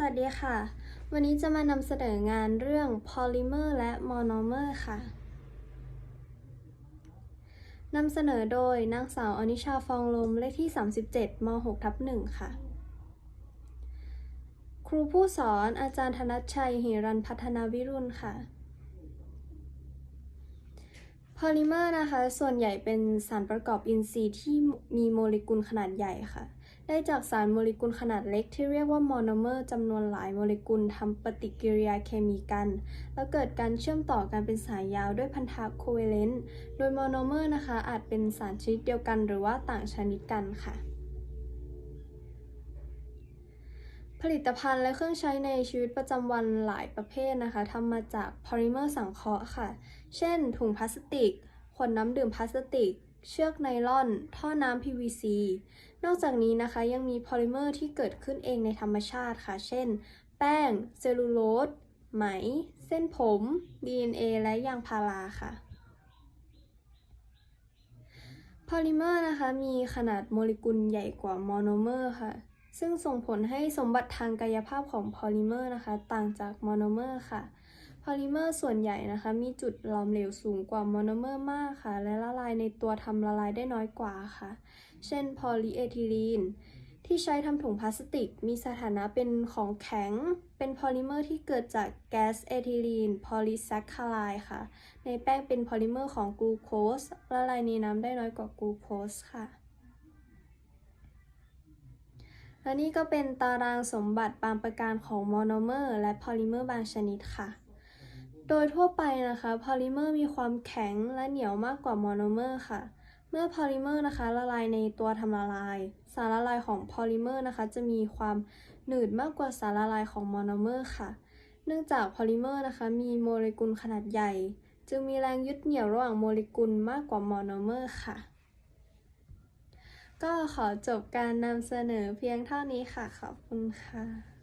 สวัสดีค่ะ วันนี้จะมานำเสนองานเรื่อง polymer และ monomer ค่ะนำเสนอโดยนางสาวอนิชาฟองลมเลขที่ 37ม6ทับ1ค่ะ ครูผู้สอนอาจารย์ธนัชชัยหิรันพัฒนาวิรุณค่ะ พอลิเมอร์นะคะ ส่วนใหญ่เป็นสารประกอบอินทรีย์ที่มีโมเลกุลขนาดใหญ่ค่ะ ได้จากสารโมเลกุลขนาดเล็กที่เรียกว่าโมโนเมอร์จำนวนหลายโมเลกุลทำปฏิกิริยาเคมีกัน แล้วเกิดการเชื่อมต่อกันเป็นสายยาวด้วยพันธะโคเวเลนต์ โดยโมโนเมอร์นะคะอาจเป็นสารชนิดเดียวกันหรือว่าต่างชนิดกันค่ะผลิตภัณฑ์และเครื่องใช้ในชีวิตประจำวันหลายประเภทนะคะทำมาจากพอลิเมอร์สังเคราะห์ค่ะ เช่น ถุงพลาสติก ขวดน้ำดื่มพลาสติก เชือกไนล่อน ท่อน้ำ PVC นอกจากนี้นะคะยังมีพอลิเมอร์ที่เกิดขึ้นเองในธรรมชาติค่ะ เช่น แป้ง เซลลูโลส ไหม เส้นผม DNA และยางพาราค่ะ พอลิเมอร์นะคะมีขนาดโมเลกุลใหญ่กว่าโมโนเมอร์ค่ะ ซึ่งส่งผลให้สมบัติทางกายภาพของพอลิเมอร์นะคะ ต่างจากโมโนเมอร์ค่ะ อลิเมอร์ส่วนใหญ่นะคะ มีจุดหลอมเหลวสูงกว่าโมโนเมอร์มากค่ะ และละลายในตัวทำละลายได้น้อยกว่าค่ะ เช่นพอลีเอทิลีนที่ใช้ทำถุงพลาสติก มีสถานะเป็นของแข็ง เป็นพอลิเมอร์ที่เกิดจากแก๊สเอทิลีน พอลิแซคคาไลค่ะ ในแป้งเป็นพอลิเมอร์ของกลูโคสละลายในน้ำได้น้อยกว่ากลูโคสค่ะ และนี่ก็เป็นตารางสมบัติบางประการของโมโนเมอร์ และพอลิเมอร์บางชนิดค่ะ โดยทั่วไปนะคะพอลิเมอร์มีความแข็งและเหนียวมากกว่าโมโนเมอร์ค่ะ เมื่อพอลิเมอร์นะคะละลายในตัวทำละลาย สารละลายของพอลิเมอร์นะคะ จะมีความหนืดมากกว่าสารละลายของโมโนเมอร์ค่ะ เนื่องจากพอลิเมอร์นะคะ มีโมเลกุลขนาดใหญ่ จึงมีแรงยึดเหนี่ยวระหว่างโมเลกุลมากกว่าโมโนเมอร์ค่ะ ก็ขอจบการนำเสนอเพียงเท่านี้ค่ะ ขอบคุณค่ะ